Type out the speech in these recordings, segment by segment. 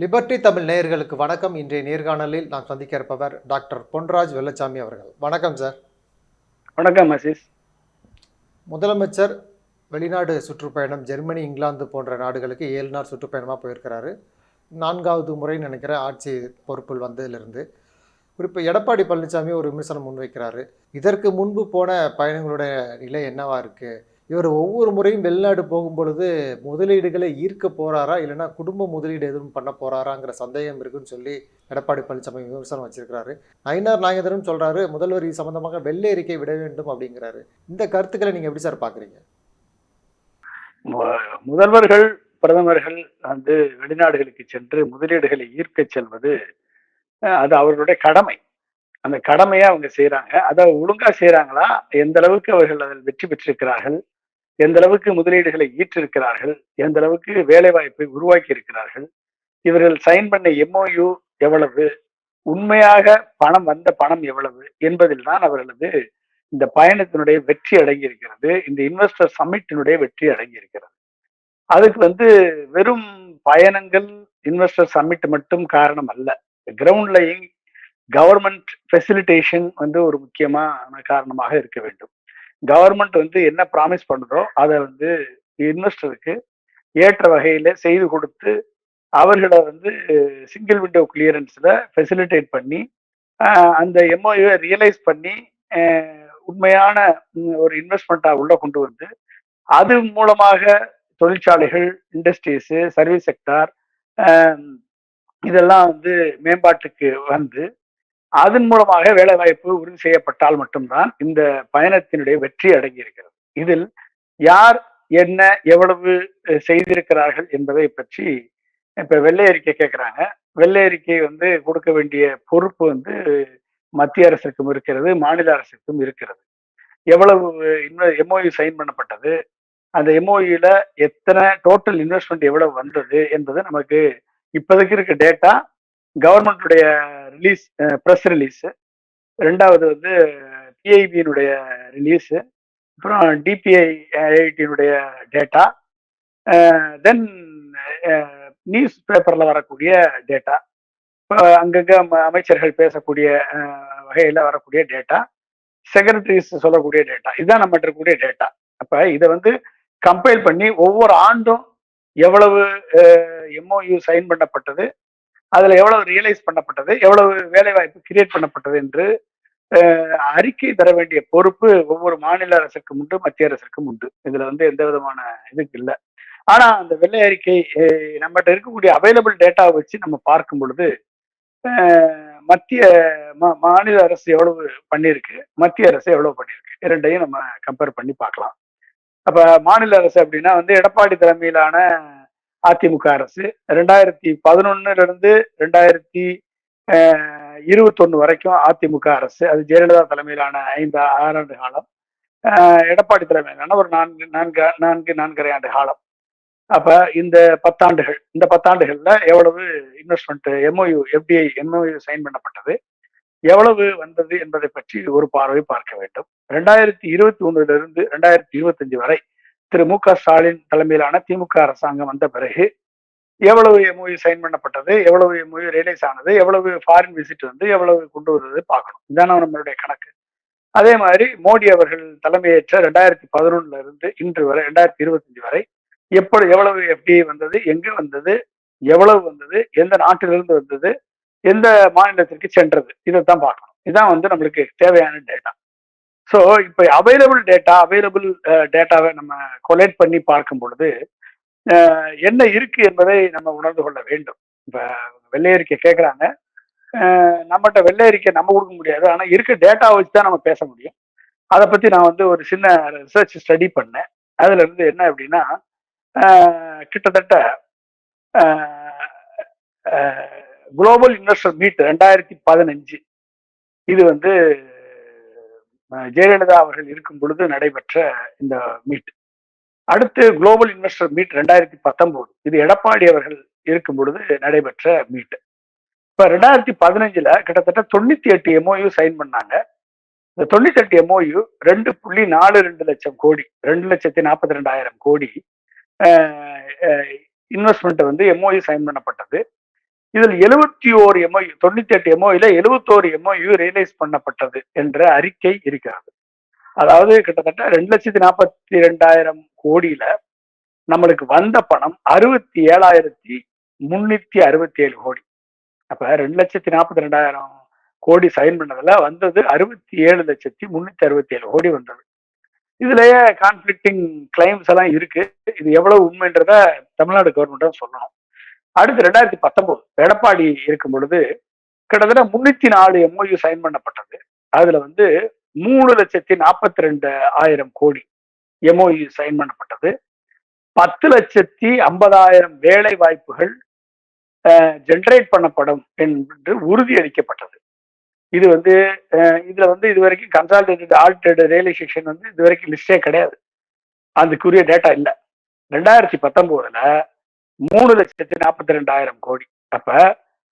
Liberty Tamil நேயர்களுக்கு வணக்கம். இன்றைய நேர்காணலில் நாம் சந்திக்க இருப்பவர் டாக்டர் பொன்ராஜ் வெள்ளச்சாமி அவர்கள். வணக்கம் சார். வணக்கம் அசிஸ். முதலமைச்சர் வெளிநாடு சுற்றுப்பயணம் ஜெர்மனி இங்கிலாந்து போன்ற நாடுகளுக்கு ஏழு நாள் சுற்றுப்பயணமாக போயிருக்கிறாரு. நான்காவது முறை நினைக்கிறேன் ஆட்சி பொறுப்பில் வந்ததிலிருந்து குறிப்பு எடப்பாடி பழனிசாமி ஒரு விமர்சனம் முன்வைக்கிறாரு. இதற்கு முன்பு போன பயணங்களுடைய நிலை என்னவா இருக்கு? இவர் ஒவ்வொரு முறையும் வெளிநாடு போகும் பொழுது முதலீடுகளை ஈர்க்க போறாரா? இல்லைனா குடும்ப முதலீடு எதுவும் பண்ண போறாராங்கிற சந்தேகம் இருக்குன்னு சொல்லி எடப்பாடி பழனிசாமி விமர்சனம் வச்சிருக்கிறாரு. ஐநார் நாயகரும் சொல்றாரு முதல்வர் இது சம்பந்தமாக வெள்ளை அறிக்கை விட வேண்டும் அப்படிங்கிறாரு. இந்த கருத்துக்களை நீங்க எப்படி சார் பாக்குறீங்க முதல்வர்கள் பிரதமர்கள் வந்து வெளிநாடுகளுக்கு சென்று முதலீடுகளை ஈர்க்க செல்வது அது அவர்களுடைய கடமை. அந்த கடமையை அவங்க செய்கிறாங்க அதை ஒழுங்கா செய்கிறாங்களா எந்த அளவுக்கு அவர்கள் அதில் வெற்றி பெற்றிருக்கிறார்கள்? எந்த அளவுக்கு முதலீடுகளை ஈற்றிருக்கிறார்கள் எந்த அளவுக்கு வேலை வாய்ப்பை உருவாக்கி இருக்கிறார்கள் இவர்கள் சைன் பண்ண எம்ஓயு எவ்வளவு உண்மையாக பணம் வந்த பணம் எவ்வளவு என்பதில் தான் அவர்களது இந்த பயணத்தினுடைய வெற்றி அடங்கி இருக்கிறது இந்த இன்வெஸ்டர் சம்மிட்டினுடைய வெற்றி அடங்கி இருக்கிறது அதுக்கு வந்து வெறும் பயணங்கள் இன்வெஸ்டர் சம்மிட் மட்டும் காரணம் அல்ல. கிரவுண்ட்லையும் கவர்மெண்ட் ஃபெசிலிட்டேஷன் வந்து ஒரு முக்கியமான காரணமாக இருக்க வேண்டும். கவர்மெண்ட் வந்து என்ன ப்ராமிஸ் பண்ணுறோ அதை வந்து இன்வெஸ்டருக்கு ஏற்ற வகையில் செய்து கொடுத்து அவர்களை வந்து சிங்கிள் விண்டோ கிளியரன்ஸில் ஃபெசிலிட்டேட் பண்ணி அந்த எம்ஓயுவை ரியலைஸ் பண்ணி உண்மையான ஒரு இன்வெஸ்ட்மெண்ட்டாக உள்ளே கொண்டு வந்து அது மூலமாக தொழிற்சாலைகள் இண்டஸ்ட்ரீஸு சர்வீஸ் செக்டார் இதெல்லாம் வந்து மேம்பாட்டுக்கு வந்து அதன் மூலமாக வேலைவாய்ப்பு உறுதி செய்யப்பட்டால் மட்டும்தான் இந்த பயணத்தினுடைய வெற்றி அடங்கி இருக்கிறது இதில் யார் என்ன எவ்வளவு செய்திருக்கிறார்கள் என்பதை பற்றி இப்ப வெள்ளை அறிக்கை கேட்கிறாங்க. வெள்ளை அறிக்கை வந்து கொடுக்க வேண்டிய பொறுப்பு வந்து மத்திய அரசுக்கும் இருக்கிறது மாநில அரசுக்கும் இருக்கிறது. எவ்வளவு எம்ஓயு சைன் பண்ணப்பட்டது அந்த எம்ஓயுல எத்தனை டோட்டல் இன்வெஸ்ட்மெண்ட் எவ்வளவு வந்தது என்பது நமக்கு இப்போதைக்கு இருக்க டேட்டா கவர்மெண்ட்டுடைய ரிலீஸ் ப்ரெஸ் ரிலீஸு ரெண்டாவது வந்து பிஐபியினுடைய ரிலீஸு அப்புறம் டிபிஐ ஐஐடியினுடைய டேட்டா தென் நியூஸ் பேப்பரில் வரக்கூடிய டேட்டா இப்போ ம- அமைச்சர்கள் பேசக்கூடிய வகையில் வரக்கூடிய டேட்டா செக்ரட்டரிஸ் சொல்லக்கூடிய டேட்டா இதுதான் நம்ம இருக்கக்கூடிய டேட்டா அப்போ இதை வந்து கம்பைல் பண்ணி ஒவ்வொரு ஆண்டும் எவ்வளவு எம்ஓயு சைன் பண்ணப்பட்டது அதுல எவ்வளவு ரியலைஸ் பண்ணப்பட்டது எவ்வளவு வேலை வாய்ப்பு கிரியேட் பண்ணப்பட்டது என்று அறிக்கை தர வேண்டிய பொறுப்பு ஒவ்வொரு மாநில அரசுக்கும் உண்டு மத்திய அரசுக்கும் உண்டு. இதுல வந்து எந்த விதமான இதுக்கு இல்லை. ஆனா அந்த வெள்ளை அறிக்கை நம்மகிட்ட இருக்கக்கூடிய அவைலபிள் டேட்டாவை வச்சு நம்ம பார்க்கும் பொழுது மத்திய மா- மாநில அரசு எவ்வளவு பண்ணியிருக்கு மத்திய அரசு எவ்வளவு பண்ணியிருக்கு இரண்டையும் நம்ம கம்பேர் பண்ணி பார்க்கலாம். அப்ப மாநில அரசு அப்படின்னா வந்து எடப்பாடி தலைமையிலான அதிமுக அரசு. ரெண்டாயிரத்தி பதினொன்னுல இருந்து ரெண்டாயிரத்தி இருபத்தொன்னு வரைக்கும் அதிமுக அரசு. அது ஜெயலலிதா தலைமையிலான ஐந்து ஆறாண்டு காலம். எடப்பாடி தலைமையிலான ஒரு நான்கு நான்கு நான்கு நான்கரை ஆண்டு காலம். அப்ப இந்த பத்தாண்டுகள் இந்த பத்தாண்டுகள்ல எவ்வளவு investment MOU FDI MOU sign பண்ணப்பட்டது? எவ்வளவு வந்தது என்பதை பற்றி ஒரு பார்வை பார்க்க வேண்டும். ரெண்டாயிரத்தி இருபத்தி ஒண்ணுல இருந்து ரெண்டாயிரத்தி இருபத்தஞ்சு வரை திரு மு க ஸ்டாலின் தலைமையிலான திமுக அரசாங்கம் வந்த பிறகு எவ்வளவு எம்ஓயு சைன் பண்ணப்பட்டது எவ்வளவு எம்ஓயு ரியலைஸ் ஆனது எவ்வளவு ஃபாரின் விசிட் வந்து எவ்வளவு கொண்டு வருது பார்க்கணும். இதான நம்மளுடைய கணக்கு. அதே மாதிரி மோடி அவர்கள் தலைமையேற்ற ரெண்டாயிரத்தி பதினொன்னுல இருந்து இன்று வரை ரெண்டாயிரத்தி இருபத்தஞ்சு வரை எப்படி எவ்வளவு எஃப்டிஐ வந்தது எங்கே வந்தது எவ்வளவு வந்தது எந்த நாட்டிலிருந்து வந்தது எந்த மாநிலத்திற்கு சென்றது இதைத்தான் பார்க்கணும். இதான் வந்து நம்மளுக்கு தேவையான டேட்டா ஸோ இப்போ அவைலபிள் டேட்டா அவைலபிள் டேட்டாவை நம்ம கொலேட் பண்ணி பார்க்கும் பொழுது என்ன இருக்கு என்பதை நம்ம உணர்ந்து கொள்ள வேண்டும். இப்போ வெள்ளையறிக்கை கேட்குறாங்க நம்மகிட்ட வெள்ளையரிக்கை நம்ம கொடுக்க முடியாது. ஆனால் இருக்க டேட்டா வச்சு தான் நம்ம பேச முடியும். அதை பற்றி நான் வந்து ஒரு சின்ன ரிசர்ச் ஸ்டடி பண்ணேன். அதுல இருந்து என்ன அப்படின்னா கிட்டத்தட்ட குளோபல் இன்வெஸ்டர் மீட் ரெண்டாயிரத்தி பதினஞ்சு. இது வந்து ஜெயலலிதா அவர்கள் இருக்கும் பொழுது நடைபெற்ற இந்த மீட் அடுத்து குளோபல் இன்வெஸ்டர் மீட் ரெண்டாயிரத்தி பத்தொன்பது இது எடப்பாடி அவர்கள் இருக்கும் பொழுது நடைபெற்ற மீட் இப்ப ரெண்டாயிரத்தி பதினஞ்சுல கிட்டத்தட்ட தொண்ணூத்தி எட்டு எம்ஓயு சைன் பண்ணாங்க. இந்த தொண்ணூத்தி எட்டு எம்ஓயு ரெண்டு புள்ளி நாலு ரெண்டு லட்சம் கோடி ரெண்டு லட்சத்தி நாற்பத்தி ரெண்டாயிரம் கோடி இன்வெஸ்ட்மெண்ட் வந்து எம்ஓயு சைன் பண்ணப்பட்டது. இதில் எழுபத்தி ஓரு எம்ஓ தொண்ணூத்தி எட்டு எம்ஓயில எழுபத்தோரு எம்ஓயு ரியலைஸ் பண்ணப்பட்டது என்ற அறிக்கை இருக்கிறது. அதாவது கிட்டத்தட்ட ரெண்டு லட்சத்தி நாற்பத்தி ரெண்டாயிரம் கோடியில நம்மளுக்கு வந்த பணம் அறுபத்தி ஏழாயிரத்தி முன்னூத்தி அறுபத்தி ஏழு கோடி. அப்ப ரெண்டு லட்சத்தி நாற்பத்தி ரெண்டாயிரம் கோடி சைன் பண்ணதுல வந்தது அறுபத்தி ஏழு லட்சத்தி முன்னூத்தி அறுபத்தி ஏழு கோடி வந்தது. இதுலயே கான்ஃபிளிக்டிங் கிளைம்ஸ் எல்லாம் இருக்கு. இது எவ்வளவு உண்மைன்றத தமிழ்நாடு கவர்மெண்ட் சொல்லணும். அடுத்து ரெண்டாயிரத்தி பத்தொன்பது எடப்பாடி இருக்கும் பொழுது கிட்டத்தட்ட முன்னூத்தி நாலு எம்ஓயு சைன் பண்ணப்பட்டது. அதுல வந்து மூணு லட்சத்தி நாற்பத்தி ரெண்டு ஆயிரம் கோடி எம்ஓயு சைன் பண்ணப்பட்டது. பத்து லட்சத்தி ஐம்பதாயிரம் வேலை வாய்ப்புகள் ஜென்ரேட் பண்ணப்படும் என்று உறுதியளிக்கப்பட்டது. இது வந்து இதுல வந்து இது வரைக்கும் கன்சால்டேட்டட் ஆல்டட் ரியலைசேஷன் வந்து இது வரைக்கும் லிஸ்டே கிடையாது. அதுக்குரிய டேட்டா இல்லை. ரெண்டாயிரத்தி பத்தொன்பதுல மூணு லட்சத்தி நாற்பத்தி ரெண்டாயிரம் கோடி. அப்ப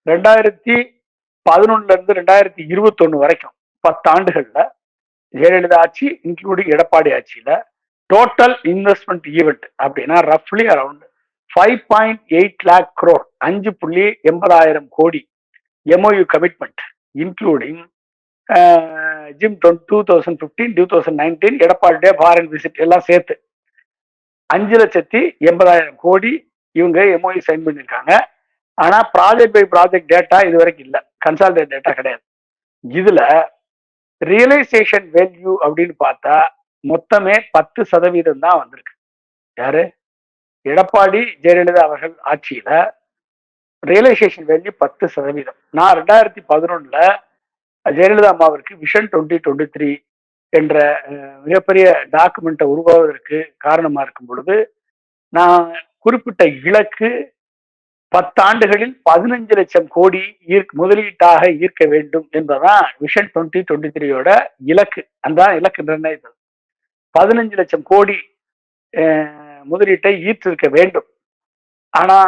ரெண்டாயிரத்தி பதினொன்னுல இருந்து ரெண்டாயிரத்தி இருபத்தொன்னு வரைக்கும் பத்து ஆண்டுகள்ல ஜெயலலிதா ஆட்சி இன்க்ளூடிங் எடப்பாடி ஆட்சியில டோட்டல் இன்வெஸ்ட்மெண்ட் ஈவெண்ட் அப்படின்னா ரஃப்லி around five point eight lakh crore அஞ்சு புள்ளி எண்பதாயிரம் கோடி MOU commitment including GIM two thousand fifteen two thousand nineteen Edappadi day foreign visit எல்லாம் சேர்த்து அஞ்சு லட்சத்தி எண்பதாயிரம் கோடி இவங்க எம்ஓஐ சைன் பண்ணியிருக்காங்க. ஆனா ப்ராஜெக்ட் பை ப்ராஜெக்ட் டேட்டா இது வரைக்கும் இல்லை. கன்சால்டேட் டேட்டா கிடையாது. இதுல ரியலைசேஷன் வேல்யூ அப்படின்னு பார்த்தா மொத்தமே பத்து சதவீதம் தான் வந்திருக்கு. யாரு? எடப்பாடி ஜெயலலிதா அவர்கள் ஆட்சியில ரியலைசேஷன் வேல்யூ பத்து சதவீதம். நான் ரெண்டாயிரத்தி பதினொன்னுல ஜெயலலிதா அம்மாவிற்கு விஷன் டுவெண்ட்டி டுவெண்ட்டி த்ரீ என்ற மிகப்பெரிய டாக்குமெண்ட்டை உருவாவதற்கு காரணமா இருக்கும் பொழுது நான் குறிப்பிட்ட இலக்கு பத்தாண்டுகளில் பதினஞ்சு லட்சம் கோடி ஈர்க் முதலீட்டாக ஈர்க்க வேண்டும் என்பதுதான் விஷன் டுவெண்ட்டி டுவெண்ட்டி த்ரீயோட இலக்கு. அந்த இலக்கு நிர்ணயித்தது. பதினஞ்சு லட்சம் கோடி முதலீட்டை ஈர்த்திருக்க வேண்டும். ஆனா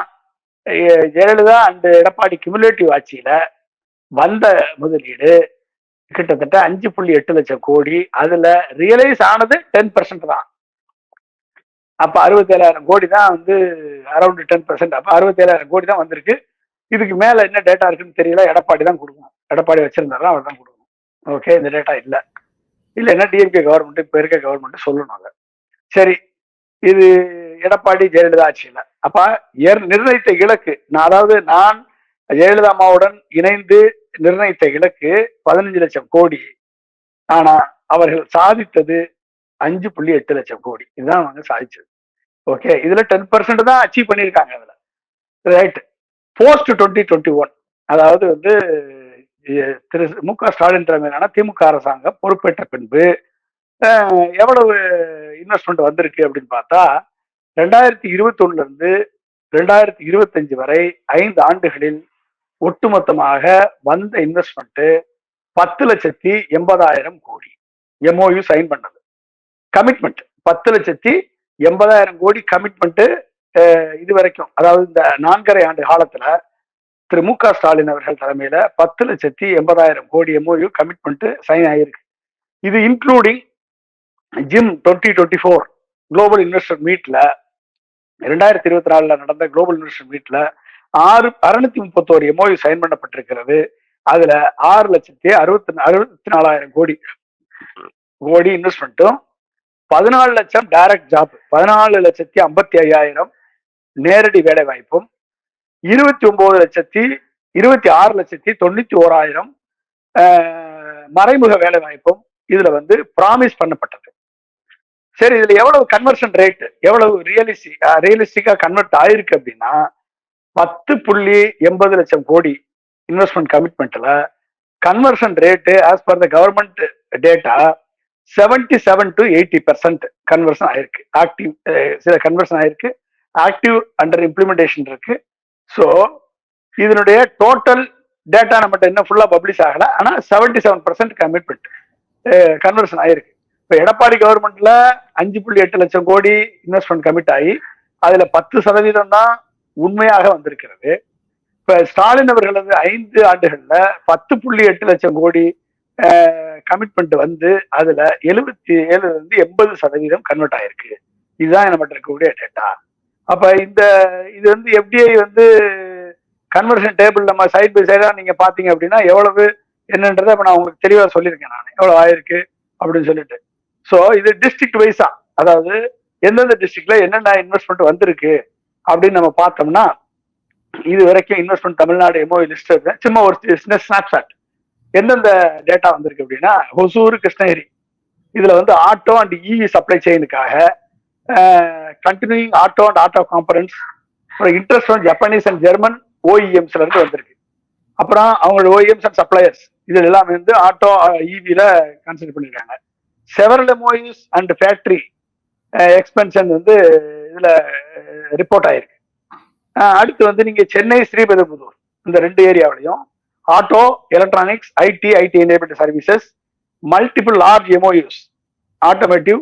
ஜெயலலிதா அந்த எடப்பாடி கிமுலேட்டிவ் ஆட்சியில வந்த முதலீடு கிட்டத்தட்ட அஞ்சு புள்ளி எட்டு லட்சம் கோடி. அதுல ரியலைஸ் ஆனது டென் பர்சன்ட் தான். அப்போ அறுபத்தேழாயிரம் கோடி தான் வந்து அரௌண்ட் டென் பர்சன்ட் அப்போ அறுபத்தேழாயிரம் கோடி தான் வந்திருக்கு. இதுக்கு மேலே என்ன டேட்டா இருக்குன்னு தெரியல. எடப்பாடி தான் கொடுக்கணும். எடப்பாடி வச்சிருந்தாரு அவர் தான் கொடுக்கணும். ஓகே இந்த டேட்டா இல்லை. இல்லைன்னா டிஎம்கே கவர்மெண்ட் இப்போ இருக்க கவர்மெண்ட் சொல்லணும் அதை. சரி இது எடப்பாடி ஜெயலலிதா ஆட்சியில். அப்போ ஏற்- நிர்ணயித்த இலக்கு நான் அதாவது நான் ஜெயலலிதா அம்மாவுடன் இணைந்து நிர்ணயித்த இலக்கு பதினஞ்சு லட்சம் கோடி. ஆனா அவர்கள் சாதித்தது அஞ்சு புள்ளி எட்டு லட்சம் கோடி. இதுதான் அவங்க சாதிச்சது. ஓகே இதுல டென் பர்சன்ட் தான் அச்சீவ் பண்ணியிருக்காங்க அதுல. Right post twenty twenty one அதாவது வந்து திரு மு க ஸ்டாலின் தலைமையிலான திமுக அரசாங்கம் பொறுப்பேற்ற பின்பு எவ்வளவு இன்வெஸ்ட்மெண்ட் வந்திருக்கு அப்படின்னு பார்த்தா ரெண்டாயிரத்தி இருபத்தொன்னுல இருந்து ரெண்டாயிரத்தி இருபத்தஞ்சு வரை ஐந்து ஆண்டுகளில் ஒட்டுமொத்தமாக வந்த இன்வெஸ்ட்மெண்ட்டு பத்து லட்சத்தி எண்பதாயிரம் கோடி. எம்ஓயு சைன் பண்ணது. கமிட்மெண்ட் பத்து லட்சத்தி எண்பதாயிரம் கோடி கமிட்மெண்ட்டு இது வரைக்கும். அதாவது இந்த நான்கரை ஆண்டு காலத்துல திரு மு க ஸ்டாலின் அவர்கள் தலைமையில பத்து லட்சத்தி எண்பதாயிரம் கோடி எம்ஓயு கமிட்மெண்ட் சைன் ஆயிருக்கு. இது including GIM twenty twenty four global investor மீட்ல ரெண்டாயிரத்தி இருபத்தி நாலுல நடந்த குளோபல் இன்வெஸ்டர் மீட்ல ஆறு அறுநூத்தி முப்பத்தோரு எம்ஓயு சைன் பண்ணப்பட்டிருக்கிறது. அதுல ஆறு லட்சத்தி அறுபத்தி அறுபத்தி நாலாயிரம் கோடி கோடி இன்வெஸ்ட்மெண்ட்டும் பதினாலு லட்சம் டைரக்ட் ஜாப் பதினாலு லட்சத்தி ஐம்பத்தி ஐயாயிரம் நேரடி வேலை வாய்ப்பும் இருபத்தி ஒன்பது லட்சத்தி இருபத்தி ஆறு லட்சத்தி தொண்ணூத்தி ஓராயிரம் மறைமுக வேலை வாய்ப்பும் இதுல வந்து ப்ராமிஸ் பண்ணப்பட்டது. சரி இதுல எவ்வளவு கன்வர்ஷன் ரேட் எவ்வளவு ரியலிஸ்டிக் ரியலிஸ்டிக்கா கன்வெர்ட் ஆயிருக்கு அப்படின்னா பத்து புள்ளி எண்பது லட்சம் கோடி investment கமிட்மெண்ட்ல conversion rate as per the government data seventy seven to eighty percent conversion ஆயிருக்கு ஆக்டிவ் eh, சில கன்வர்ஷன் ஆயிருக்கு. ஆக்டிவ் அண்டர் இம்ப்ளிமெண்டேஷன் இருக்கு. ஸோ இதனுடைய டோட்டல் டேட்டா நம்மகிட்ட இன்னும் ஃபுல்லாக பப்ளிஷ் ஆகல. ஆனா seventy seven percent commitment conversion ஆயிருக்கு. இப்போ எடப்பாடி கவர்மெண்ட்ல அஞ்சு புள்ளி எட்டு லட்சம் கோடி இன்வெஸ்ட்மெண்ட் கமிட் ஆகி அதுல பத்து சதவீதம் தான் உண்மையாக வந்திருக்கிறது. இப்ப ஸ்டாலின் அவர்கள் வந்து ஐந்து ஆண்டுகள்ல பத்து புள்ளி எட்டு லட்சம் கோடி கமிட்மெண்ட் வந்து அதுல எழுபத்தி ஏழுல இருந்து எண்பது சதவீதம் கன்வெர்ட் ஆயிருக்கு. இதுதான் நம்மகிட்ட இருக்கக்கூடிய டேட்டா அப்ப இந்த இது வந்து எஃப்டிஐ வந்து கன்வர்ஷன் டேபிள் நம்ம சைட் பை சைடா நீங்க பாத்தீங்க அப்படின்னா எவ்வளவு என்னன்றதை இப்ப நான் உங்களுக்கு தெளிவா சொல்லியிருக்கேன் நான். எவ்வளவு ஆயிருக்கு அப்படின்னு சொல்லிட்டு. ஸோ இது டிஸ்ட்ரிக்ட் வைஸா அதாவது எந்தெந்த டிஸ்ட்ரிக்ட்ல என்னென்ன இன்வெஸ்ட்மெண்ட் வந்திருக்கு அப்படின்னு நம்ம பார்த்தோம்னா இது வரைக்கும் இன்வெஸ்ட்மெண்ட் தமிழ்நாடு எம்ஓஇ லிஸ்ட் சும்மா ஒரு சின்ன ஸ்னாப்ஷாட் எந்தெந்த டேட்டா வந்திருக்கு அப்படின்னா ஹொசூர் கிருஷ்ணகிரி. இதுல வந்து auto and EV supply செயினுக்காக continuing auto and auto components அப்புறம் இன்ட்ரெஸ்ட் வந்து ஜப்பானீஸ் அண்ட் ஜெர்மன் ஓஇஎம்ஸ்ல இருந்து வந்திருக்கு. அப்புறம் அவங்களோட ஓஇஎம்ஸ் அண்ட் சப்ளையர்ஸ் இது எல்லாமே வந்து ஆட்டோ இவியில கன்சிடர் பண்ணிருக்காங்க. Several MOEs and factory expansion வந்து இதுல ரிப்போர்ட் ஆயிருக்கு. அடுத்து வந்து நீங்க சென்னை ஸ்ரீபெரும்புதூர் இந்த ரெண்டு ஏரியாவிலையும் auto electronics IT IT enable services multiple large MOUs automotive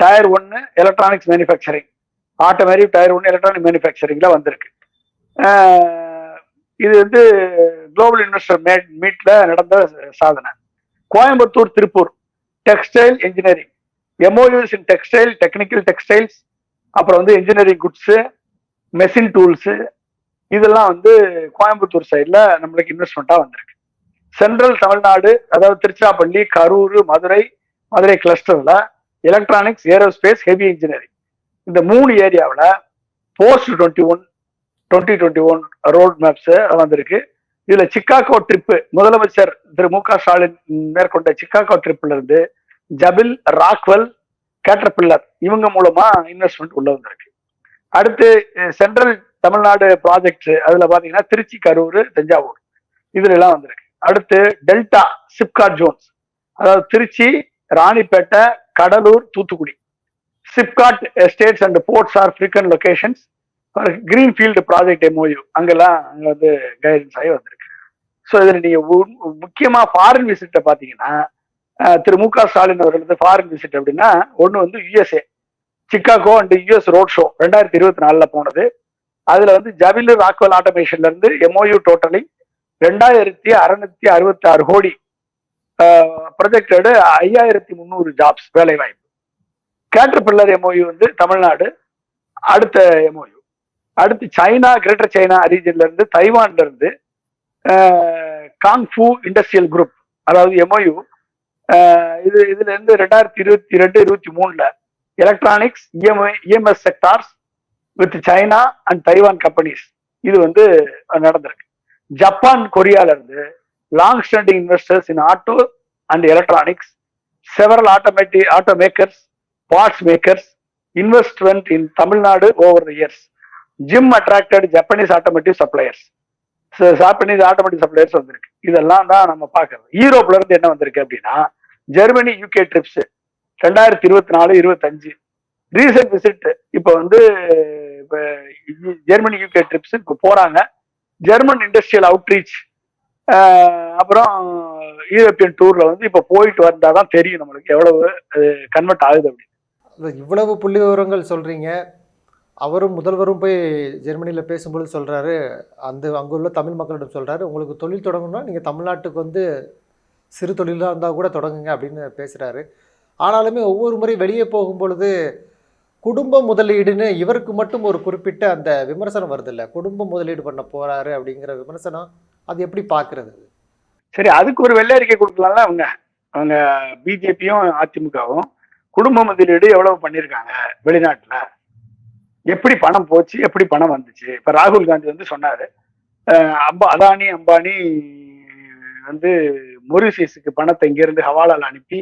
tier ஒன்று எலக்ட்ரானிக்ஸ் மேனுஃபேக்சரிங் ஆட்டோமேட்டிவ் டயர் ஒன்று எலக்ட்ரானிக் மேனுஃபேக்சரிங்கில் வந்திருக்கு. இது வந்து குளோபல் இன்வெஸ்டர் மேட் மீட்டில் நடந்த சாதனை. Coimbatore Tiruppur textile engineering MOUs in textile technical textiles அப்புறம் வந்து இன்ஜினியரிங் குட்ஸு மெஷின் டூல்ஸு இதெல்லாம் வந்து கோயம்புத்தூர் சைடில் நம்மளுக்கு இன்வெஸ்ட்மெண்ட்டாக வந்திருக்கு. சென்ட்ரல் தமிழ்நாடு அதாவது திருச்சிராப்பள்ளி கரூர் மதுரை மதுரை கிளஸ்டரில் எலக்ட்ரானிக்ஸ் ஏரோஸ்பேஸ் ஹெவி இன்ஜினியரிங் இந்த மூணு ஏரியாவில் post twenty one twenty twenty one road maps வந்திருக்கு. இதுல சிக்காகோ ட்ரிப்பு முதலமைச்சர் திரு மு க ஸ்டாலின் மேற்கொண்ட சிக்காகோ ட்ரிப்ல இருந்து ஜபில் ராக்வெல் கேட்டர்பில்லர் இவங்க மூலமா இன்வெஸ்ட்மெண்ட் உள்ள வந்திருக்கு. அடுத்து சென்ட்ரல் தமிழ்நாடு ப்ராஜெக்ட் அதுல பாத்தீங்கன்னா திருச்சி கரூர் தஞ்சாவூர். இதுல எல்லாம் வந்திருக்கு. அடுத்து டெல்டா சிப்காட் ஜோன்ஸ். அதாவது Tiruchi Ranipet Cuddalore Thoothukudi. SIPCOT estates and ports are frequent locations green field project MOU அங்கெல்லாம் அங்க வந்து கைடன்ஸ் ஆகி வந்திருக்கு. ஸோ இதில் நீங்கள் முக்கியமாக ஃபாரின் விசிட்டை பார்த்தீங்கன்னா திரு மு க ஸ்டாலின் அவர்களது ஃபாரின் விசிட் அப்படின்னா ஒன்று வந்து USA Chicago and US road show ரெண்டாயிரத்தி இருபத்தி நாலில் போனது. அதுல வந்து ஜபிலு ராக்வல் ஆட்டோமேஷன்ல இருந்து எம்ஓயு டோட்டலி ரெண்டாயிரத்தி அறுநூத்தி அறுபத்தி ஆறு கோடி ப்ரொஜெக்டடு ஐயாயிரத்தி முந்நூறு ஜாப்ஸ் வேலை வாய்ப்பு கேட்டர்பில்லர் எம்ஓயு வந்து தமிழ்நாடு அடுத்த எம்ஓயு அடுத்து சைனா கிரேட்டர் சைனா ரீஜன்ல இருந்து தைவான்ல இருந்து காங்ஃபு இண்டஸ்ட்ரியல் குரூப் அதாவது எம்ஓயு இது இதுல இருந்து ரெண்டாயிரத்தி இருபத்தி ரெண்டு இருபத்தி மூணுல electronics EMI EMS sectors with China and Taiwan companies இது வந்து நடந்திருக்கு. ஜப்பான் கொரியால இருந்து long standing investors in auto and electronics several automatic auto makers parts makers investment in Tamil Nadu over the years GIM attracted Japanese automotive suppliers Japanese automatic suppliers வந்திருக்கு. இதெல்லாம் தான் நம்ம பார்க்கறது யூரோப்ல இருந்து என்ன வந்திருக்கு அப்படின்னா ஜெர்மனி யூகே ட்ரிப்ஸ் ரெண்டாயிரத்தி இருபத்தி நாலு இருபத்தஞ்சு ரீசெண்ட் விசிட் இப்போ வந்து இப்போ ஜெர்மனி யூகே ட்ரிப்ஸ் இப்போ போறாங்க. ஜெர்மன் இண்டஸ்ட்ரியல் அவுட்ரீச் அப்புறம் யூரோப்பியன் டூர்ல வந்து இப்போ போயிட்டு வந்தாதான் தெரியும் நம்மளுக்கு எவ்வளவு கன்வெர்ட் ஆகுது அப்படின்னு. இவ்வளவு புள்ளி விவரங்கள் சொல்றீங்க. அவரும் முதல்வரும் போய் ஜெர்மனியில் பேசும்பொழுது சொல்கிறாரு அந்த அங்குள்ள தமிழ் மக்களிடம் சொல்கிறாரு உங்களுக்கு தொழில் தொடங்கணும்னா நீங்கள் தமிழ்நாட்டுக்கு வந்து சிறு தொழிலாக இருந்தால் கூட தொடங்குங்க அப்படின்னு பேசுகிறாரு ஆனாலுமே ஒவ்வொரு முறை வெளியே போகும் பொழுது குடும்ப முதலீடுன்னு இவருக்கு மட்டும் ஒரு குறிப்பிட்ட அந்த விமர்சனம் வருது இல்ல குடும்ப முதலீடு பண்ண போறாரு அப்படிங்கிற விமர்சனம் அது எப்படி பாக்குறது சரி அதுக்கு ஒரு வெள்ளை அறிக்கை கொடுக்கலாம்ல அவங்க. அவங்க பிஜேபியும் அதிமுகவும். குடும்ப முதலீடு எவ்வளவு பண்ணியிருக்காங்க வெளிநாட்டுல? எப்படி பணம் போச்சு? எப்படி பணம் வந்துச்சு? இப்ப ராகுல் காந்தி வந்து சொன்னாரு. அம்பா அதானி அம்பானி வந்து மொரிசியஸுக்கு பணத்தை இங்கிருந்து ஹவாலால் அனுப்பி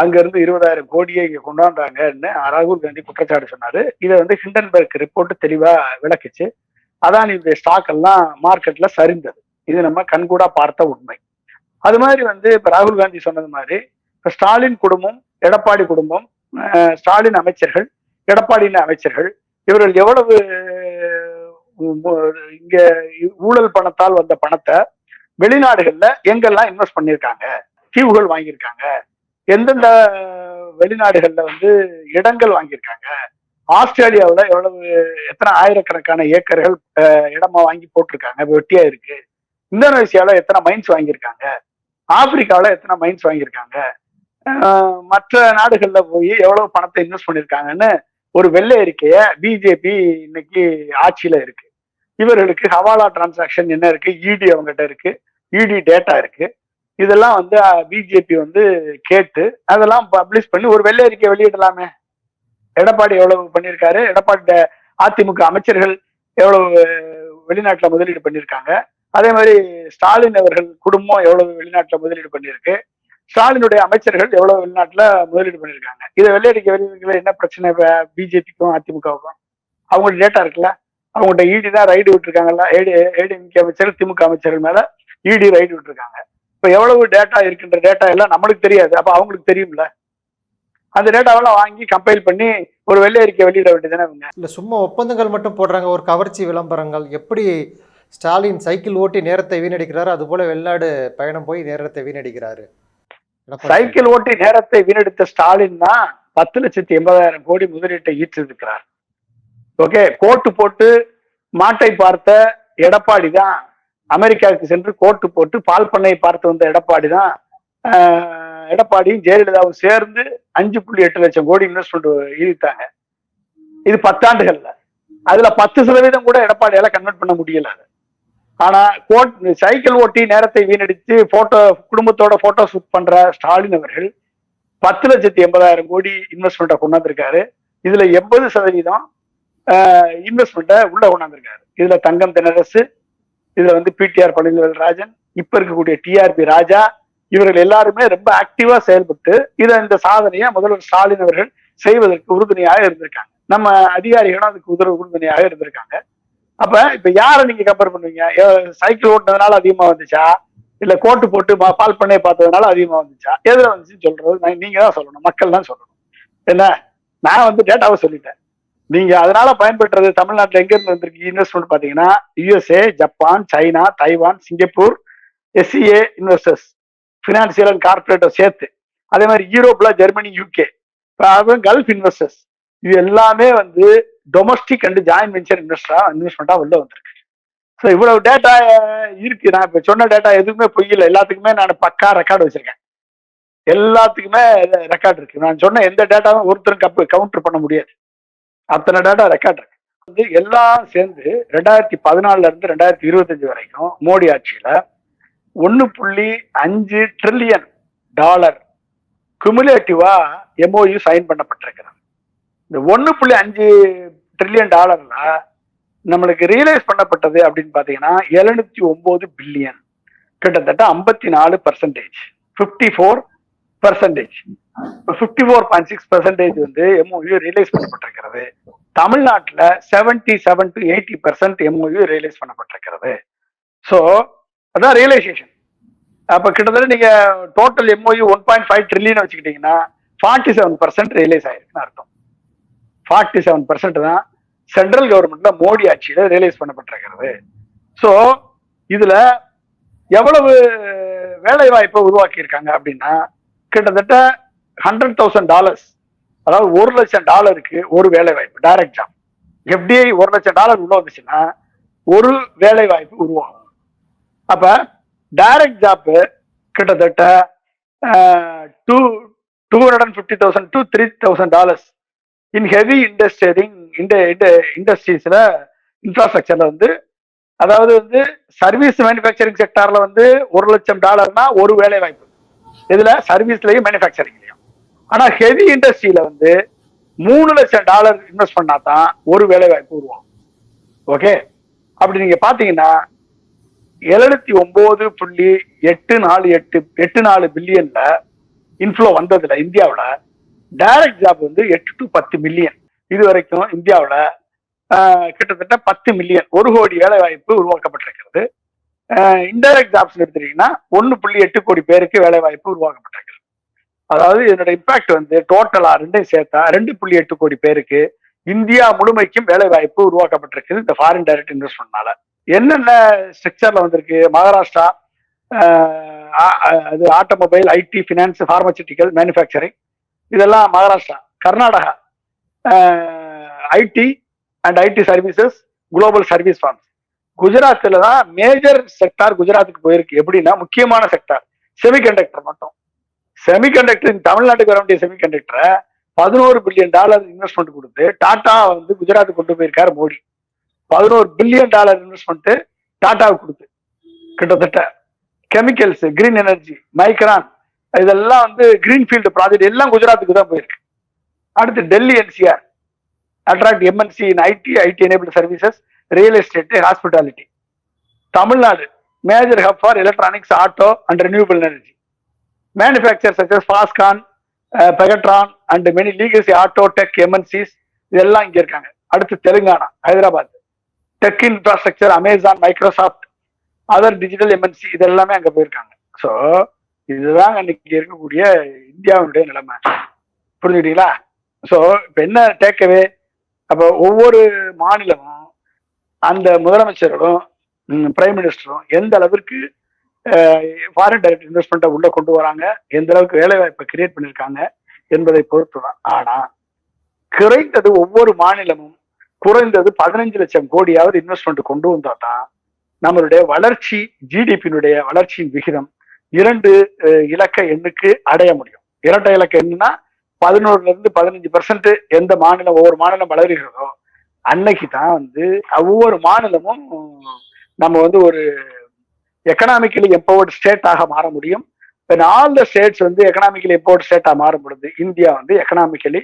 அங்க இருந்து இருபதாயிரம் கோடியை இங்க கொண்டாந்தாங்கன்னு ராகுல் காந்தி குற்றச்சாட்டு சொன்னாரு. இதை வந்து ஹிண்டன்பர்க் ரிப்போர்ட் தெளிவா விளக்குச்சு. அதான் இந்த ஸ்டாக் எல்லாம் மார்க்கெட்ல சரிந்தது. இது நம்ம கண்கூடா பார்த்த உண்மை. அது மாதிரி வந்து இப்ப ராகுல் காந்தி சொன்னது மாதிரி இப்ப ஸ்டாலின் குடும்பம் எடப்பாடி குடும்பம் ஸ்டாலின் அமைச்சர்கள் எடப்பாடியின் அமைச்சர்கள் இவர்கள் எவ்வளவு இங்க ஊழல் பணத்தால் வந்த பணத்தை வெளிநாடுகள்ல எங்கெல்லாம் இன்வெஸ்ட் பண்ணியிருக்காங்க? தீவுகள் வாங்கியிருக்காங்க. எந்தெந்த வெளிநாடுகள்ல வந்து இடங்கள் வாங்கியிருக்காங்க? ஆஸ்திரேலியாவில் எவ்வளவு எத்தனை ஆயிரக்கணக்கான ஏக்கர்கள் இடமா வாங்கி போட்டிருக்காங்க? வெட்டியா இருக்கு. இந்தோனேசியாவில் எத்தனை மைன்ஸ் வாங்கியிருக்காங்க? ஆப்பிரிக்காவில் எத்தனை மைன்ஸ் வாங்கியிருக்காங்க? மற்ற நாடுகளில் போய் எவ்வளவு பணத்தை இன்வெஸ்ட் பண்ணியிருக்காங்கன்னு ஒரு வெள்ளை அறிக்கைய பிஜேபி இன்னைக்கு ஆட்சியில இருக்கு. இவர்களுக்கு ஹவாலா டிரான்சாக்ஷன் என்ன இருக்கு? இடி அவங்ககிட்ட இருக்கு. இடி டேட்டா இருக்கு. இதெல்லாம் வந்து பிஜேபி வந்து கேட்டு அதெல்லாம் பப்ளிஷ் பண்ணி ஒரு வெள்ளை அறிக்கை வெளியிடலாமே. எடப்பாடி எவ்வளவு பண்ணியிருக்காரு எடப்பாடி அதிமுக அமைச்சர்கள் எவ்வளவு வெளிநாட்டில் முதலீடு பண்ணியிருக்காங்க அதே மாதிரி ஸ்டாலின் அவர்கள் குடும்பம் எவ்வளவு வெளிநாட்டில் முதலீடு பண்ணியிருக்கு ஸ்டாலினுடைய அமைச்சர்கள் எவ்வளவு வெளிநாட்டில் முதலீடு பண்ணியிருக்காங்க இதை வெள்ளையடிக்க வெளியிடல என்ன பிரச்சனை பிஜேபிக்கும் அதிமுகவுக்கும்? அவங்களோட டேட்டா இருக்குல்ல? அவங்கள்ட்ட இடி தான் ரைடு விட்டுருக்காங்கல்ல? ஏடி ஏடிஎம்கே அமைச்சர்கள் திமுக அமைச்சர்கள் மேல இடி ரைடு விட்டுருக்காங்க. இப்ப எவ்வளவு டேட்டா இருக்கின்ற டேட்டா எல்லாம் நம்மளுக்கு தெரியாது. அப்ப அவங்களுக்கு தெரியும்ல? அந்த டேட்டாவெல்லாம் வாங்கி கம்பைல் பண்ணி ஒரு வெள்ளை அறிக்கை வெளியிட வேண்டியதானே இவங்க? இல்லை சும்மா ஒப்பந்தங்கள் மட்டும் போடுறாங்க. ஒரு கவர்ச்சி விளம்பரங்கள். எப்படி ஸ்டாலின் சைக்கிள் ஓட்டி நேரத்தை வீணடிக்கிறாரு அதுபோல வெளிநாடு பயணம் போய் நேரத்தை வீணடிக்கிறாரு. சைக்கிள் ஓட்டி நேரத்தை வீணடித்த ஸ்டாலின் தான் பத்து லட்சத்தி எண்பதாயிரம் கோடி முதலீட்டை ஈர்த்திருக்கிறார். ஓகே கோட்டு போட்டு மாட்டை பார்த்த எடப்பாடி தான் அமெரிக்காவுக்கு சென்று கோட்டு போட்டு பால் பண்ணை பார்த்து வந்த எடப்பாடி தான் எடப்பாடியும் ஜெயலலிதாவும் சேர்ந்து அஞ்சு புள்ளி எட்டு லட்சம் கோடி இன்வெஸ்ட்மெண்ட் ஈர்த்தாங்க இது பத்தாண்டுகள்ல. அதுல பத்து சதவீதம் கூட எடப்பாடியால கன்வெர்ட் பண்ண முடியல ஆனா கோட் சைக்கிள் ஓட்டி நேரத்தை வீணடித்து போட்டோ குடும்பத்தோட போட்டோ ஷூட் பண்ற ஸ்டாலின் அவர்கள் பத்து லட்சத்தி எண்பதாயிரம் கோடி இன்வெஸ்ட்மெண்ட்டை கொண்டாந்துருக்காரு. இதுல எண்பது சதவீதம் இன்வெஸ்ட்மெண்ட்டை உள்ள கொண்டாந்துருக்காரு. இதுல தங்கம் தினரசு இதுல வந்து பிடிஆர் பழனிவேல் ராஜன் இப்ப இருக்கக்கூடிய டிஆர்பி ராஜா இவர்கள் எல்லாருமே ரொம்ப ஆக்டிவா செயல்பட்டு இதை இந்த சாதனையை முதல்வர் ஸ்டாலின் அவர்கள் செய்வதற்கு உறுதுணையாக இருந்திருக்காங்க. நம்ம அதிகாரிகளும் அதுக்கு உதவு உறுதுணையாக இருந்திருக்காங்க. அப்ப இப்ப யாரை நீங்க கம்பேர் பண்ணுவீங்க? சைக்கிள் ஓட்டினதுனால அதிகமா வந்துச்சா? இல்ல கோட்டு போட்டு பா- பால் பண்ணை பார்த்ததுனால அதிகமா வந்துச்சா? எதுல வந்துச்சுன்னு சொல்றது நான் நீங்க தான் சொல்லணும். மக்கள் தான் சொல்லணும். என்ன? நான் வந்து டேட்டாவை சொல்லிட்டேன். நீங்க அதனால பயன்பெற்றது தமிழ்நாட்டுல எங்க இருந்து வந்திருக்கு? இன்வெஸ்ட்மெண்ட் பாத்தீங்கன்னா USA Japan China Taiwan Singapore SCA investors financial and corporator சேர்த்து. அதே மாதிரி யூரோப்ல ஜெர்மனி யூகே கல்ஃப் இன்வெஸ்டர்ஸ் இது எல்லாமே வந்து டொமஸ்டிக் அண்ட் ஜாயின் வெஞ்சர் இன்வெஸ்டரா இன்வெஸ்ட்மெண்ட்டா உள்ள வந்திருக்கு. ஸோ இவ்வளவு டேட்டா இருக்கு. நான் இப்ப சொன்ன டேட்டா எதுவுமே பொய் எல்லாத்துக்குமே நான் பக்கா ரெக்கார்டு வச்சிருக்கேன். எல்லாத்துக்குமே ரெக்கார்ட் இருக்கு. நான் சொன்ன எந்த டேட்டாவும் ஒருத்தரும் கப்பு கவுண்டர் பண்ண முடியாது. அத்தனை டேட்டா ரெக்கார்ட் இருக்கு. வந்து எல்லாம் சேர்ந்து ரெண்டாயிரத்தி பதினாலுல இருந்து ரெண்டாயிரத்தி இருபத்தஞ்சு வரைக்கும் மோடி ஆட்சியில ஒன்னு புள்ளி அஞ்சு ட்ரில்லியன் டாலர் குமுலேட்டிவா எம்ஓயு சைன் பண்ணப்பட்டிருக்கிறது. இந்த ஒன்னு புள்ளி அஞ்சு ட்ரில்லியன் டாலர்ல நம்மளுக்கு ரியலைஸ் பண்ணப்பட்டது அப்படின்னு பாத்தீங்கன்னா எழுநூத்தி ஒன்பது பில்லியன் கிட்டத்தட்ட ஐம்பத்தி நாலு percentage fifty four percentage fifty four point six percentage வந்து எம்ஓயு ரியலைஸ் பண்ணப்பட்டிருக்கிறது. தமிழ்நாட்டில் seventy seven to eighty percent MOU realise பண்ணப்பட்டிருக்கிறது. So அதான் ரியலைசேஷன் அப்போ கிட்டத்தட்ட நீங்க total MOU one point five trillion வச்சுக்கிட்டீங்கன்னா forty seven percent realise ஆயிருக்குன்னு அர்த்தம். ஃபார்ட்டி செவன் பர்சன்ட் தான் சென்ட்ரல் கவர்மெண்ட்ல மோடி ஆட்சியில் ரியலைஸ் பண்ணப்பட்டிருக்கிறது. ஸோ இதுல எவ்வளவு வேலை வாய்ப்பை உருவாக்கி இருக்காங்க அப்படின்னா கிட்டத்தட்ட ஹண்ட்ரட் தௌசண்ட் டாலர்ஸ் அதாவது ஒரு லட்சம் டாலருக்கு ஒரு வேலை வாய்ப்பு டைரக்ட் ஜாப் எஃப்டிஐ ஒரு லட்சம் டாலர் உள்ள வந்துச்சுன்னா ஒரு வேலை வாய்ப்பு உருவாகும். அப்ப டைரக்ட் ஜாப் கிட்டத்தட்ட two two hundred and fifty thousand to three thousand dollars in heavy engineering இந்த இண்டஸ்ட்ரீஸ்ல இன்ஃப்ராஸ்ட்ரக்சர்ல வந்து அதாவது வந்து சர்வீஸ் மேனுஃபேக்சரிங் செக்டார்ல வந்து ஒரு லட்சம் டாலர்னா ஒரு வேலை வாய்ப்பு இதுல சர்வீஸ்லயும் மேனுஃபேக்சரிங் ஆனா ஹெவி இண்டஸ்ட்ரியில வந்து மூணு லட்சம் டாலர் இன்வெஸ்ட் பண்ணா தான் ஒரு வேலை வாய்ப்பு உருவாகும். ஓகே அப்படி நீங்க பாத்தீங்கன்னா எழுநூத்தி ஒன்பது புள்ளி எட்டு நாலு எட்டு எட்டு நாலு பில்லியன்ல இன்ஃப்ளோ வந்ததுல இந்தியாவில் டைரக்ட் ஜாப் வந்து எட்டு டு பத்து மில்லியன் இது வரைக்கும் இந்தியாவில் கிட்டத்தட்ட பத்து மில்லியன் ஒரு கோடி வேலை வாய்ப்பு உருவாக்கப்பட்டிருக்கிறது இன்டைரக்ட் ஜாப்ஸ் எடுத்துட்டீங்கன்னா ஒன்னு புள்ளி எட்டு கோடி பேருக்கு வேலை வாய்ப்பு உருவாக்கப்பட்டிருக்கிறது. அதாவது இதனோட இம்பாக்ட் வந்து டோட்டலா ரெண்டையும் சேர்த்தா ரெண்டு புள்ளி எட்டு கோடி பேருக்கு இந்தியா முழுமைக்கும் வேலை வாய்ப்பு உருவாக்கப்பட்டிருக்குது இந்த ஃபாரின் டைரக்ட் இன்வெஸ்ட்மெண்ட்னால என்னென்ன ஸ்ட்ரக்சர்ல வந்திருக்கு? மகாராஷ்டிரா அது automobile IT finance pharmaceutical manufacturing இதெல்லாம் Maharashtra Karnataka IT and IT services global service firms குஜராத்தில் தான் மேஜர் செக்டார் குஜராத்துக்கு போயிருக்கு. எப்படின்னா முக்கியமான செக்டார் செமிகண்டக்டர் மட்டும். செமிகண்டக்டர் தமிழ்நாட்டுக்கு வர வேண்டிய செமிகண்டக்டரை பதினோரு பில்லியன் டாலர் இன்வெஸ்ட்மெண்ட் கொடுத்து டாடா வந்து குஜராத்துக்கு கொண்டு போயிருக்காரு மோடி. பதினோரு பில்லியன் டாலர் இன்வெஸ்ட்மெண்ட் டாட்டாவுக்கு கொடுத்து. கிட்டத்தட்ட கெமிக்கல்ஸ் கிரீன் எனர்ஜி மைக்ரான் இதெல்லாம் வந்து கிரீன்ஃபீல்டு ப்ராஜெக்ட் எல்லாம் குஜராத்துக்கு தான் போயிருக்கு. அடுத்து Delhi NCR attract MNC in IT IT enable services real estate hospitality Tamil Nadu major hub for electronics auto and renewable energy manufacture such as Foxconn Pegatron and many legacy auto tech MNCs இதெல்லாம் இங்க இருக்காங்க. அடுத்து Telangana Hyderabad. Tech infrastructure Amazon Microsoft other digital MNC இது எல்லாமே அங்க போயிருக்காங்க. So இதுதான் இன்னைக்கு இருக்கக்கூடிய இந்தியாவுடைய நிலைமை. புரிஞ்சுக்கிட்டீங்களா? ஸோ இப்போ என்ன டேக்கவே அப்போ ஒவ்வொரு மாநிலமும் அந்த முதலமைச்சரும் பிரைம் மினிஸ்டரும் எந்த அளவிற்கு ஃபாரின் டைரக்ட் இன்வெஸ்ட்மெண்ட்டை உள்ள கொண்டு வராங்க. எந்த அளவுக்கு வேலை வாய்ப்பை கிரியேட் பண்ணியிருக்காங்க என்பதை பொறுத்து தான் ஆனா குறைந்தது ஒவ்வொரு மாநிலமும் குறைந்தது பதினஞ்சு லட்சம் கோடியாவது இன்வெஸ்ட்மெண்ட் கொண்டு வந்தா தான் நம்மளுடைய வளர்ச்சி ஜிடிபியினுடைய வளர்ச்சியின் விகிதம் இரண்டு இலக்க எண்ணுக்கு அடைய முடியும். இரட்டை இலக்க எண்ணுனா பதினோருல இருந்து பதினஞ்சு பர்சன்ட் எந்த மாநிலம் ஒவ்வொரு மாநிலம் வளர்கிறதோ அன்னைக்கு தான் வந்து ஒவ்வொரு மாநிலமும் நம்ம வந்து ஒரு எக்கனாமிக்கலி எம்பவர்டு ஸ்டேட்டாக மாற முடியும். ஆல் த ஸ்டேட்ஸ் வந்து எக்கனாமிக்கலி எம்பவர்டு ஸ்டேட்டா மாறும் பொழுது இந்தியா வந்து எக்கனாமிக்கலி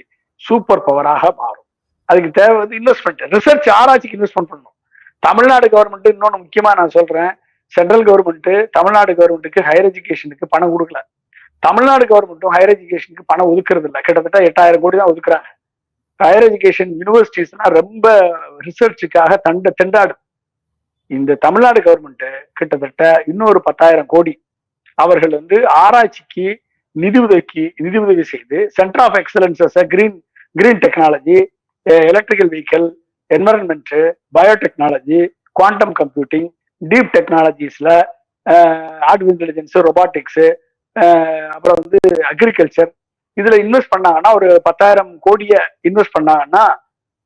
சூப்பர் பவராக மாறும். அதுக்கு தேவை வந்து இன்வெஸ்ட்மெண்ட் ரிசர்ச் ஆராய்ச்சிக்கு இன்வெஸ்ட்மெண்ட் பண்ணணும். தமிழ்நாடு கவர்மெண்ட் இன்னொன்று முக்கியமா நான் சொல்றேன். சென்ட்ரல் கவர்மெண்ட்டு தமிழ்நாடு கவர்மெண்ட்டுக்கு ஹையர் எஜுகேஷனுக்கு பணம் கொடுக்கல. தமிழ்நாடு கவர்மெண்ட்டும் ஹையர் எஜுகேஷனுக்கு பணம் ஒதுக்குறது இல்லை கிட்டத்தட்ட எட்டாயிரம் கோடி தான் ஒதுக்குறாங்க. ஹையர் எஜுகேஷன் யூனிவர்சிட்டிஸ்னா ரொம்ப ரிசர்ச்சுக்காக தண்ட திண்டாடும். இந்த தமிழ்நாடு கவர்மெண்ட் கிட்டத்தட்ட இன்னொரு பத்தாயிரம் கோடி அவர்கள் வந்து ஆராய்ச்சிக்கு நிதி உதவிக்கு நிதி உதவி செய்து centre of excellences green green technology electrical vehicle environment biotechnology quantum computing deep டெக்னாலஜிஸ்ல artificial intelligence robotics அப்புறம் வந்து அக்ரிகல்ச்சர் இதுல இன்வெஸ்ட் பண்ணாங்கன்னா ஒரு பத்தாயிரம் கோடியை இன்வெஸ்ட் பண்ணாங்கன்னா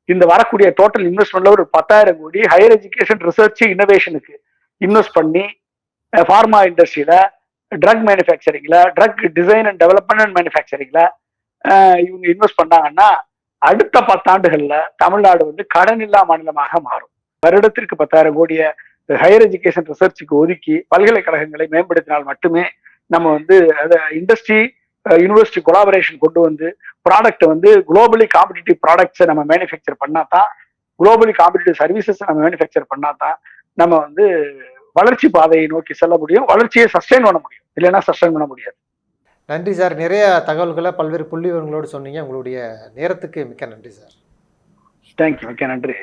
இந்த வரக்கூடிய டோட்டல் இன்வெஸ்ட்மெண்ட்ல ஒரு பத்தாயிரம் கோடி ஹையர் எஜுகேஷன் ரிசர்ச் இன்னோவேஷனுக்கு இன்வெஸ்ட் பண்ணி ஃபார்மா இண்டஸ்ட்ரியில drug மேனுஃபேக்சரிங்ல drug design and development and மேனுஃபேக்சரிங்ல இவங்க இன்வெஸ்ட் பண்ணாங்கன்னா அடுத்த பத்தாண்டுகள்ல தமிழ்நாடு வந்து கடன் இல்லா மாநிலமாக மாறும். வருடத்திற்கு பத்தாயிரம் கோடிய ஹையர் எஜுகேஷன் ரிசர்ச்சுக்கு ஒதுக்கி பல்கலைக்கழகங்களை மேம்படுத்தினால் மட்டுமே நம்ம வந்து அதை இண்டஸ்ட்ரி யூனிவர்சிட்டி கொலாபரேஷன் கொண்டு வந்து ப்ராடக்ட் வந்து குளோபலி காம்படிட்டிவ் ப்ராடக்ட்ஸை நம்ம மேனுஃபேக்சர் பண்ணா தான் குளோபலி காம்படிட்டிவ் சர்வீசஸ் நம்ம மேனுஃபேக்சர் பண்ணா தான் நம்ம வந்து வளர்ச்சி பாதையை நோக்கி செல்ல முடியும் வளர்ச்சியை சஸ்டைன் பண்ண முடியும். இல்லைன்னா சஸ்டைன் பண்ண முடியாது. நன்றி சார். நிறைய தகவல்களை பல்வேறு புள்ளி விவரங்களோடு சொன்னீங்க. உங்களுடைய நேரத்துக்கு மிக்க நன்றி சார். தேங்க்யூ மிக்க நன்றி.